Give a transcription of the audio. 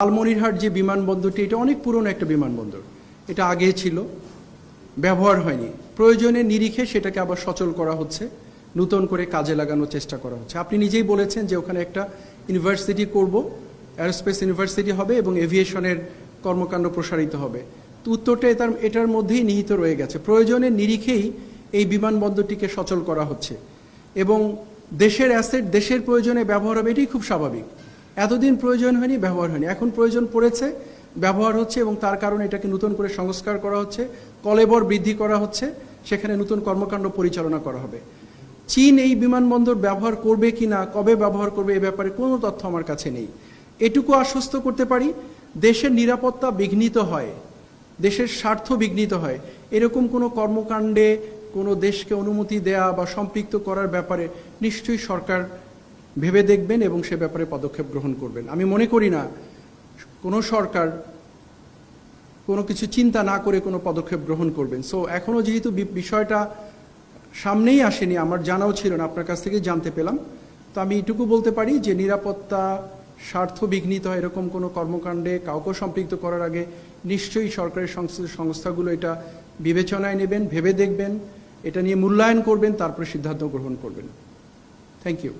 লালমনিরহাট যে বিমানবন্দরটি, এটা অনেক পুরনো একটা বিমানবন্দর। এটা আগে ছিল, ব্যবহার হয়নি। প্রয়োজনে নিরিখে সেটাকে আবার সচল করা হচ্ছে, নতুন করে কাজে লাগানোর চেষ্টা করা হচ্ছে। আপনি নিজেই বলেছেন যে ওখানে একটা ইউনিভার্সিটি করব, অ্যারোস্পেস ইউনিভার্সিটি হবে এবং এভিয়েশনের কর্মকাণ্ড প্রসারিত হবে। তো উত্তরটা এটার এটার মধ্যেই নিহিত রয়ে গেছে। প্রয়োজনে নিরিখেই এই বিমানবন্দরটিকে সচল করা হচ্ছে। এবং দেশের অ্যাসেট, দেশের প্রয়োজনে ব্যবহার হবে, এটাই খুব স্বাভাবিক। এতদিন প্রয়োজন হয়নি, ব্যবহার হয়নি। এখন প্রয়োজন পড়েছে, ব্যবহার হচ্ছে এবং তার কারণে এটাকে নতুন করে সংস্কার করা হচ্ছে, কলেবর বৃদ্ধি করা হচ্ছে, সেখানে নতুন কর্মকাণ্ড পরিচালনা করা হবে। চীন এই বিমানবন্দর ব্যবহার করবে কি না, কবে ব্যবহার করবে, এ ব্যাপারে কোনো তথ্য আমার কাছে নেই। এটুকু আশ্বস্ত করতে পারি, দেশের নিরাপত্তা বিঘ্নিত হয়, দেশের স্বার্থ বিঘ্নিত হয়। এরকম কোনো কর্মকাণ্ডে কোনো দেশকে অনুমতি দেয়া বা সম্পৃক্ত করার ব্যাপারে নিশ্চয়ই সরকার ভেবে দেখবেন এবং সে ব্যাপারে পদক্ষেপ গ্রহণ করবেন। আমি মনে করি না, কোনো সরকার কোনো কিছু চিন্তা না করে কোনো পদক্ষেপ গ্রহণ করবেন। সো এখনও যেহেতু বিষয়টা সামনেই আসেনি, আমার জানাও ছিল না, আপনার কাছ থেকে জানতে পেলাম। তো আমি এটুকু বলতে পারি যে নিরাপত্তা স্বার্থ বিঘ্নিত হয় এরকম কোনো কর্মকাণ্ডে কাউকে সম্পৃক্ত করার আগে নিশ্চয়ই সরকারি সংস্থা, সংস্থাগুলো এটা বিবেচনায় নেবেন, ভেবে দেখবেন, এটা নিয়ে মূল্যায়ন করবেন, তারপরে সিদ্ধান্ত গ্রহণ করবেন। Thank you